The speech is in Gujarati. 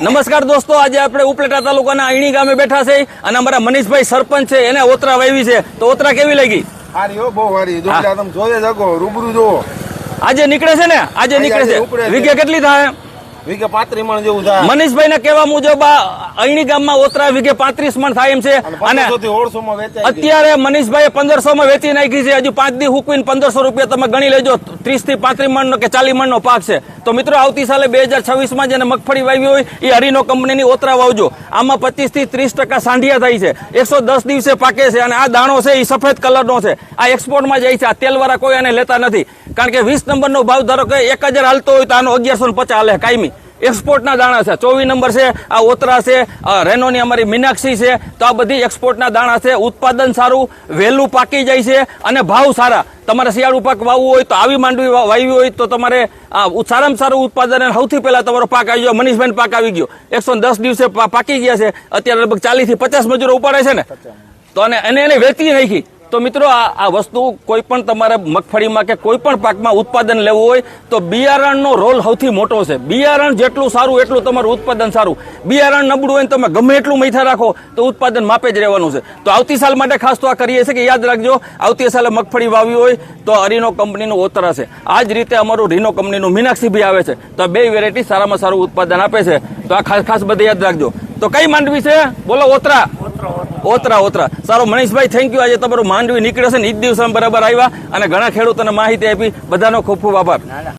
નમસ્કાર દોસ્તો આજે આપણે ઉપલેટા તાલુકાના અયણી ગામે બેઠા છે અને અમારા મનીષભાઈ સરપંચ છે એને ઓતરા વાવી છે. તો ઓતરા કેવી લાગી? હારી હો બહુ હારી. જો હા. એટલે તમે જોઈ શકો રૂબરૂ જોવો આજે નીકળે છે ને? આજે નીકળે છે. વિગે કેટલી થાય? વીઘે પાંત્રીસ મણ જેવું થાય. મનીષભાઈ ના કેવા મુજબ આ અયણી ગામમાં ઓતરા વીઘે પાંત્રીસ મણ થાય એમ છે. અને. અત્યારે મનીષભાઈ પંદરસો માં વેચી નાખી છે. હજુ પાંચ દી હુકવીને પંદરસો રૂપિયા તમે ગણી લેજો. ત્રીસથી પાંત્રીસ મણ નો કે ચાલીસ મણ નો પાક છે. તો મિત્રો આવતી સાલે બે હજાર છવ્વીસમાં જેને મગફળી વાવી હોય એ હરીનો કંપનીની ઓતરા વાવજો. આમાં પચીસથી ત્રીસ ટકા સાંઢિયા થાય છે. એકસો દસ દિવસે પાકે છે અને આ દાણો છે એ સફેદ કલરનો છે. આ એક્સપોર્ટમાં જાય છે. આ તેલવાળા કોઈ આને લેતા નથી. કારણ કે વીસ નંબરનો ભાવ ધારો કે એક હજાર હાલતો હોય તો આનો અગિયારસો ને પચાસ હાલે કાયમી. એક્સપોર્ટના દાણા છે. ચોવીસ નંબર છે, આ ઓતરા છે રેનોની અમારી મીનાક્ષી છે. તો આ બધી એક્સપોર્ટના દાણા છે. ઉત્પાદન સારું, વહેલું પાકી જાય છે અને ભાવ સારા. તમારે શિયાળુ પાક વાવવું હોય તો આવી માંડવી વાવી હોય તો તમારે સારામાં સારું ઉત્પાદન સૌથી પહેલા તમારો પાક આવી ગયો. મનીષભાઈ પાક આવી ગયો. એકસો દસ દિવસે પાકી ગયા છે. અત્યારે લગભગ ચાલીસથી પચાસ મજૂરો ઉપાડે છે ને. તો અને એને વેચી નાખી. તો મિત્રો, આ વસ્તુ કોઈ પણ તમારે મગફળીમાં કે કોઈ પણ પાકમાં ઉત્પાદન લેવું હોય, તો બિયારણનો રોલ સૌથી મોટો છે. બિયારણ જેટલું સારું, એટલું તમારું ઉત્પાદન સારું. બિયારણ નબળું હોય તમે ગમે એટલું મૈથા રાખો, તો ઉત્પાદન માપે જ રહેવાનું છે. તો આવતી સાલ માટે ખાસ તો આ કરીએ છીએ કે યાદ રાખજો, આવતી સાલે મગફળી વાવી હોય, તો અરીનો કંપનીનું ઓતરા છે. આ જ રીતે અમારું રીનો કંપનીનું મીનાક્ષી બી આવે છે. તો બે વેરાયટી સારામાં સારું ઉત્પાદન આપે છે. તો આ ખાસ ખાસ બધે યાદ રાખજો. તો કઈ માંડવી છે? બોલો ઓતરા. ઓતરા ઓતરા. સારો, મનીષભાઈ થેન્ક યુ આજે તમારું માંડવી નીકળે છે ને, ઈ જ બરાબર આવ્યા અને ઘણા ખેડૂતોને માહિતી આપી. બધાનો ખૂબ ખૂબ આભાર.